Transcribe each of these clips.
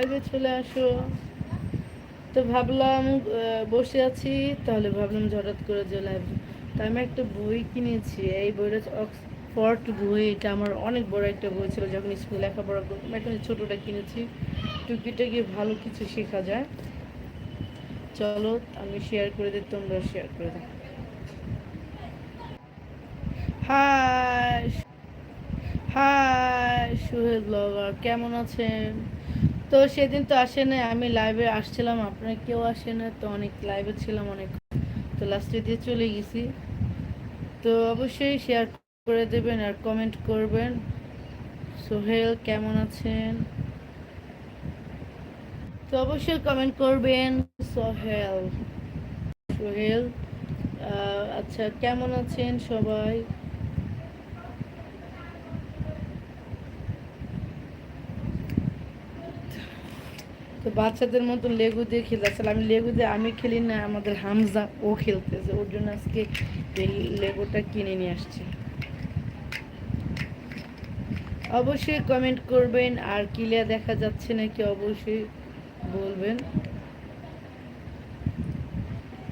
লাইভে চলে আসো। তো ভাবলাম বসে আছি, তাহলে ভাবলাম হঠাৎ করে যে লাইভ তা আমি একটা বই কিনেছি, এই বইটা অক্সফোর্ড বই। এটা আমার অনেক বড় একটা বই ছিল যখন স্কুলে লেখাপড়া করতাম এখন ছোটোটা কিনেছি। টুকিটাকি ভালো কিছু শেখা যায়। চলো, আমি শেয়ার করে দিই, তোমরা শেয়ার করে দাও। হাই হাই সুহেল ব্লগার কেমন আছেন? তো সেদিন তো আসে না আমি লাইভে আসছিলাম, আপনার কেউ আসে না তো অনেক লাইভে ছিলাম অনেক। তো লাস্টে দিয়ে চলে গেছি। তো অবশ্যই শেয়ার করে দেবেন আর কমেন্ট করবেন। সোহেল কেমন আছেন? তো অবশ্যই কমেন্ট করবেন। সোহেল সোহেল আচ্ছা কেমন আছেন সবাই? তো বাচ্চাদের মতো লেগু দিয়ে খেলতে আমি লেগু দিয়ে আমি খেলি না, আমাদের হামজা ও খেলতেছে। ওর জন্য আজকে এই লেগুটা কিনে নিয়ে আসছি। অবশ্যই কমেন্ট করবেন, আর ক্লিয়ার দেখা যাচ্ছে নাকি অবশ্যই বলবেন।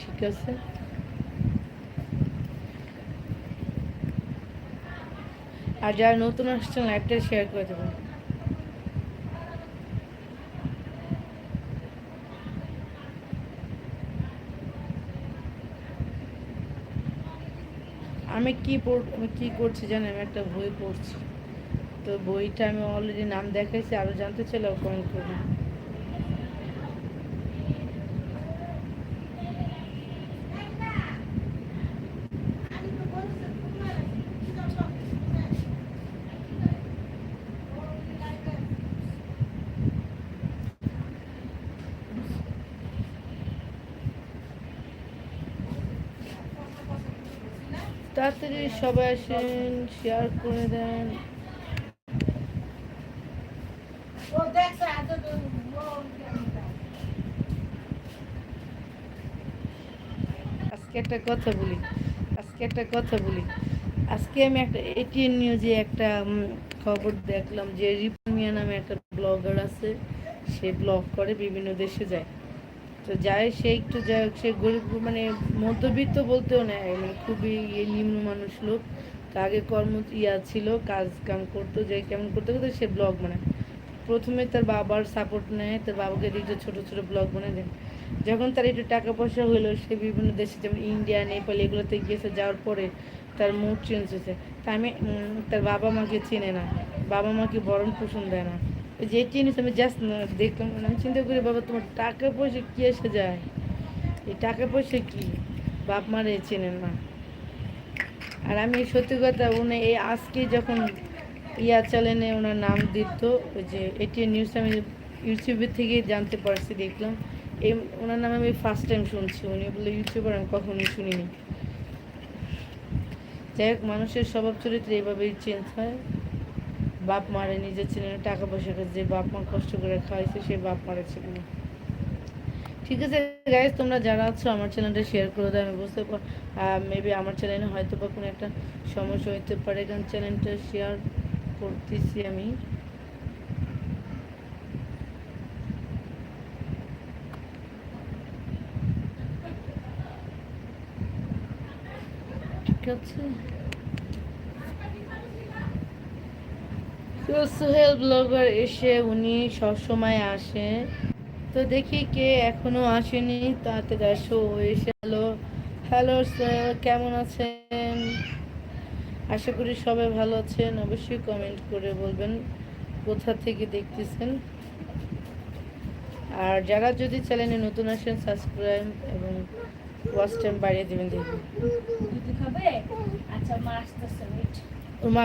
ঠিক আছে। আর যারা নতুন আসছেন লাইভটা শেয়ার করে দেবেন। আমি কি পড় কী করছি জানি আমি একটা বই পড়ছি। তো বইটা আমি অলরেডি নাম দেখাইছি আরও জানতে চাইলে কমেন্ট করবেন। তাড়াতাড়ি সবাই আসেন শেয়ার করে দেন। আজকে একটা কথা বলি, আজকে একটা কথা বলি। আজকে আমি একটা এটিএন নিউজে একটা খবর দেখলাম যে রিপন মিয়া নামে একটা ব্লগার আছে, সে ব্লগ করে, বিভিন্ন দেশে যায়। তো যায় সে একটু যাই হোক, সে গরিব মানে মধ্যবিত্ত বলতেও নেয় মানে খুবই ইয়ে নিম্ন মানুষ লোক। তো আগে কর্ম ইয়া ছিল, কাজ কাম করতো, যে কেমন করতে করতে সে ব্লগ বানায়। প্রথমে তার বাবার সাপোর্ট নেয়, তার বাবাকে দিয়ে ছোটো ছোটো ব্লগ বানায় দেন যখন তার একটু টাকা পয়সা হলো সে বিভিন্ন দেশে যেমন ইন্ডিয়া নেপাল এগুলোতে গিয়েছে, যাওয়ার পরে তার মুড চেঞ্জ হয়েছে। তা আমি তার বাবা মাকে চেনে না, বাবা মাকে বরণ পোষণ দেয় না। ওই যে জিনিস আমি জাস্ট দেখলাম আমি চিন্তা করি, বাবা, তোমার টাকা পয়সা কি এসে যায়? এই টাকা পয়সা কি? বাপ মারে চেনেন না। আর আমি সত্যি কথা, উনি এই আজকে যখন ইয়া চ্যানেলে ওনার নাম দিত, ওই যে এটি নিউজ আমি ইউটিউবের থেকে জানতে পারছি, দেখলাম। এই ওনার নামে আমি ফার্স্ট টাইম শুনছি, উনি বলে ইউটিউবার আমি কখনোই শুনিনি। যাই হোক, মানুষের স্বভাব চরিত্র এইভাবেই চেঞ্জ হয়। বাপ মারে নিজের ছেলে টাকা পয়সা যে বাপ মা কষ্ট করে খাওয়াইছে, সে বাপ মারে ছিল না ঠিক আছে গাইজ তোমরা যারা আছো, আমার চ্যানেলটা শেয়ার করে দাও, আমি বুঝতে পার মেবি আমার চ্যানেলে হয়তো বা কোনো একটা সমস্যা হতে পারে, কারণ চ্যানেলটা শেয়ার করতেছি আমি। ঠিক আছে? তো সোহেল ব্লগার এসে উনি সবসময় আসে। তো দেখি কে এখনও আসেনি আসো ও এসে হ্যালো হ্যালো স্যার কেমন আছেন? আশা করি সবাই ভালো আছেন অবশ্যই কমেন্ট করে বলবেন কোথা থেকে দেখতেছেন। আর যারা যদি চ্যানেলে নতুন আসেন সাবস্ক্রাইব এবং ওয়াচ টাইম বাড়িয়ে দেবেন দেখবেন। দুধ খাবে আচ্ছা মা আসতেছে wait. ওর মা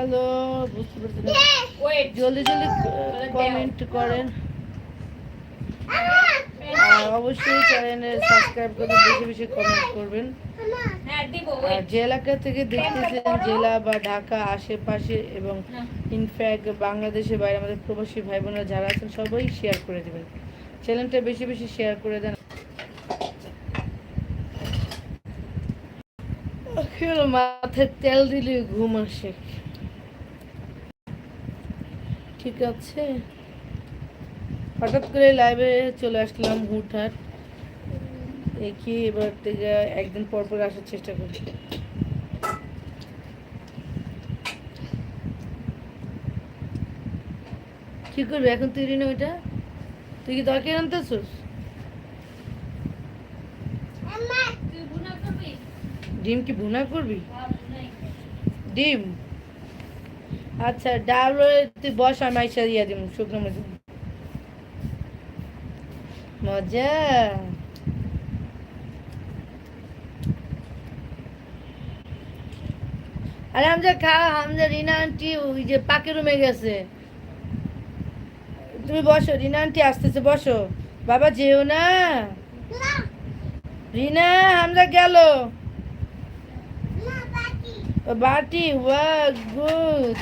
হ্যালো বুঝতে পারছি না। ওয়েট জলদি জলদি কমেন্ট করেন। আর অবশ্যই চ্যানেলে সাবস্ক্রাইব করে বেশি বেশি কমেন্ট করবেন। হ্যাঁ আর যে এলাকা থেকে দেখতেছেন জেলা বা ঢাকা আশেপাশে এবং ইনফ্যাক্ট বাংলাদেশের বাইরে আমাদের প্রবাসী ভাই বোনেরা যারা আছেন সবাই শেয়ার করে দেবেন। চ্যানেলটা বেশি বেশি শেয়ার করে দেন। মাথায় তেল দিলে ঘুম আসে। ঠিক আছে। হঠাৎ করে লাইভে চলে আসলাম হুটহাট। দেখি এবার থেকে একদিন পর পর আসার চেষ্টা করি। কি করবি এখন তুই রিনা ওইটা? তুই কি তরকারি আনতেছিস? ডিম কি ভুনা করবি? হ্যাঁ ডিম? আচ্ছা ডাল রয়ে তুই বস আমি আইসা দিয়া দিম শুকনো মরিচ মজা। আরে হামজা খা হামজা রিনা আন্টি ওই যে পাকের রুমে গেছে। তুমি বসো রিনা আন্টি আসতেছে বসো। বাবা যেও না। রিনা হামজা গেল। বাটি। ওয়া good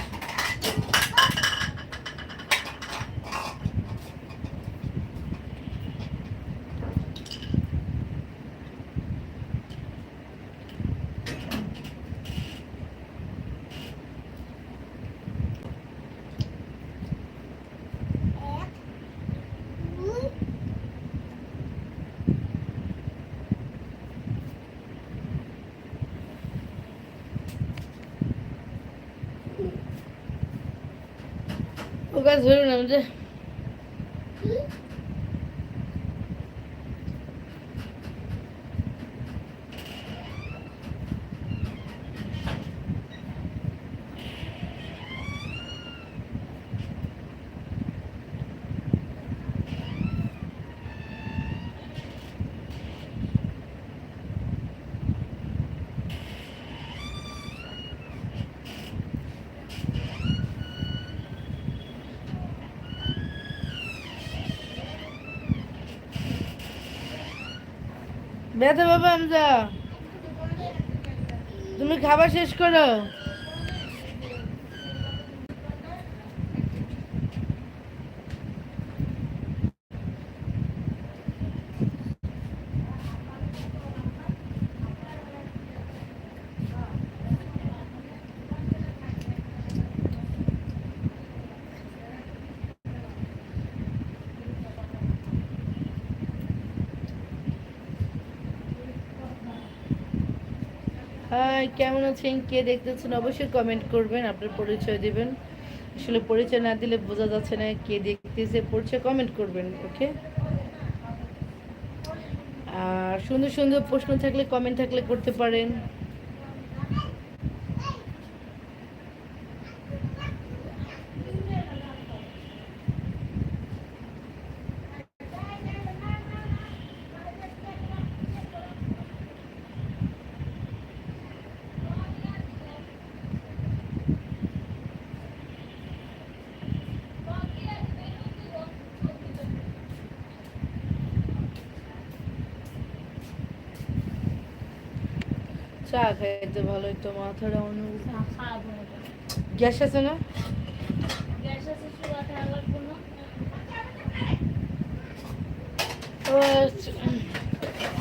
ও গাছ ধরুন না ব্যথা বাবা আমজা তুমি খাবার শেষ করো হাই কেমন আছেন? কে দেখতেছেন? অবশ্যই কমেন্ট করবেন, আপনার পরিচয় দেবেন। আসলে পরিচয় না দিলে বোঝা যাচ্ছে না কে দেখতেছে, পরিচয় কমেন্ট করবেন, ওকে? আর সুন্দর সুন্দর প্রশ্ন থাকলে কমেন্ট থাকলে করতে পারেন। চা খাইতে ভালোই তো, মাথাটা অনেক গ্যাস আছে না?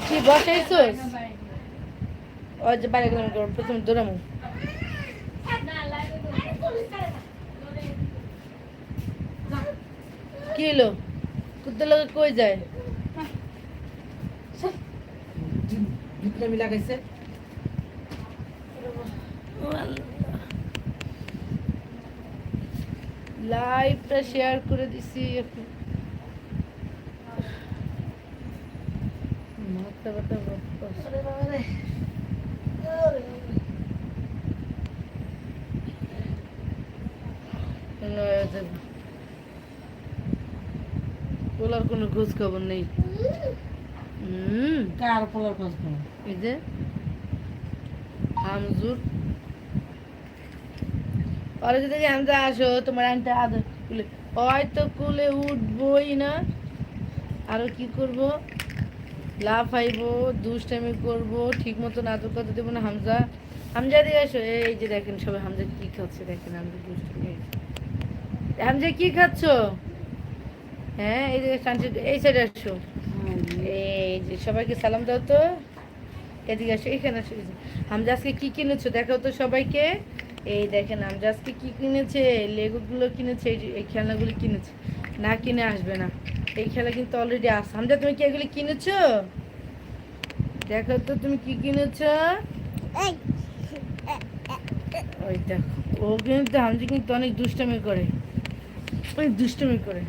কি বসাইছোস যে বাইরে গেলাম করো প্রথমে দৌড়ামো কি যায়? লাইভটা শেয়ার করে দিছি মাথা ব্যথা বকবাস। কোনো খোঁজ খবর নেই। হুম। কার পোলার খোঁজ খবর? এই যে আমজুর পরে যদি হামজা আসো তোমার আনতে আদর কুলে। হয়তো কুলে উঠবই না। আরও কি করব? লাফাইবো দুষ্টামি করব ঠিক মতো আদর কথা দেবো না হামজা। হামজা দিয়ে আসো। এই যে দেখেন সবাই হামজা কি খাচ্ছে দেখেন হামজা দুষ্টামি হামজা কি খাচ্ছ? হ্যাঁ এই যে শান্তি এই সাইডে আসো। এই যে সবাইকে সালাম দাও তো। এদিকে আসো এখানে আসো। হামজা আজকে কি কিনেছো? দেখাও তো সবাইকে। এই দেখেন হামজা আজকে কি কিনেছে? লেগোগুলো কিনেছে এই খেলনাগুলো কিনেছে। না কিনে আসবে না। এই খেলা কিন্তু অলরেডি আস হামজা তুমি কি এগুলো কিনেছো? দেখো তো তুমি কি কিনেছো? ওই দেখো ও কিন্তু হামজা কিন্তু অনেক দুষ্টামি করে। অনেক দুষ্টামি করে।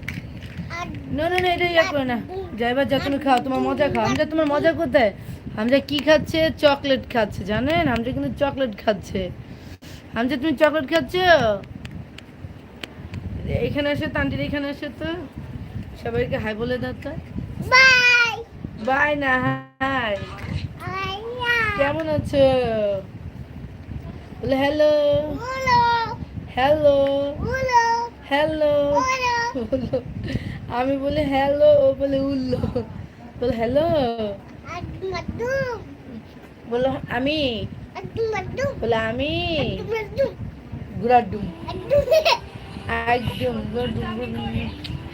না না না এটা ইয়া করে না। যাইবার যা তুমি খাও তোমার মজা খাও। হামজা তোমার মজা কোথায়? হামজা কি খাচ্ছে? চকলেট খাচ্ছে জানেন? হামজা কিন্তু চকলেট খাচ্ছে। হামজা তুমি চকলেট খাচ্ছ? এখানে এসে তান্টির এখানে এসে তো। সবাইকে হাই বলে দাও তো। বাই। না হাই। কেমন আছো? বলে হ্যালো। হ্যালো। হ্যালো। আমি বলে হ্যালো। ও বলে উল্লো। বলে হ্যালো। বলো আমি। বলে আমি গুড়াডুম একদম।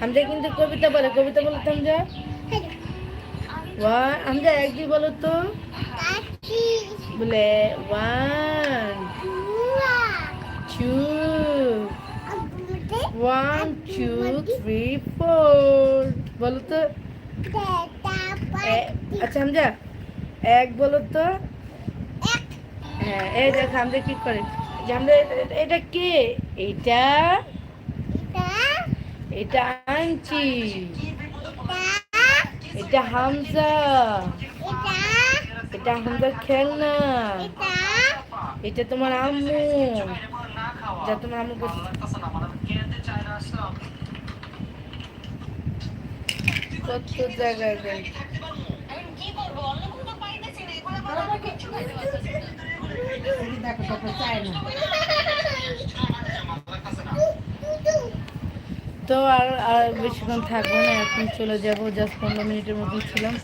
হামজা কিন্তু কবিতা বলে কবিতা বলো তো হামজা। বলো তো। বলে one. Two. One two three four. বলো তো। আচ্ছা হামজা এক বলো তো। হ্যাঁ এই দেখ হামজা কি করে হামজা এটা কে? এটা? এটা? এটা হামজা। এটা হামজা খেলনা। এটা? তোমার আম্মু। যা তোমার আম্মু। কত জায়গায় তো আর আর বেশিক্ষণ থাকব না, এখন চলে যাব জাস্ট পনেরো মিনিটের মতন ছিলাম।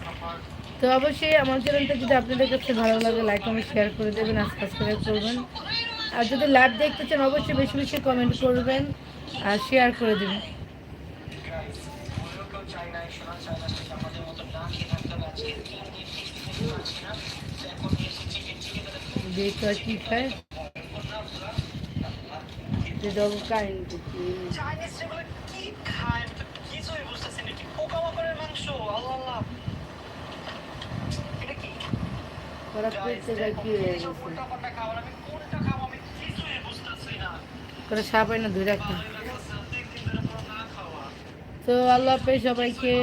তো অবশ্যই আমার চ্যানেলটা যদি আপনাদের কাছে ভালো লাগে লাইক কমেন্ট শেয়ার করে দেবেন, আর সাবস্ক্রাইব করবেন। আর যদি লাইভ দেখতে চান, অবশ্যই বেশি বেশি কমেন্ট করবেন, আর শেয়ার করে দেবেন। আর কি খায় যে দেবো কাহিনী চাইনিজ এগুলো কি খায় কিছুই বুঝতেছি না কি পোকামাকড়ের মাংস আল্লাহ আল্লাহ এটা কি খারাপ করতে যায় কি হয়ে গেছে আমি কোনটা খাব আমি কিছুই বুঝতেছি না করে সাপ না ধরে রাখতে তো আল্লাহ হাফেজ সবাইকে।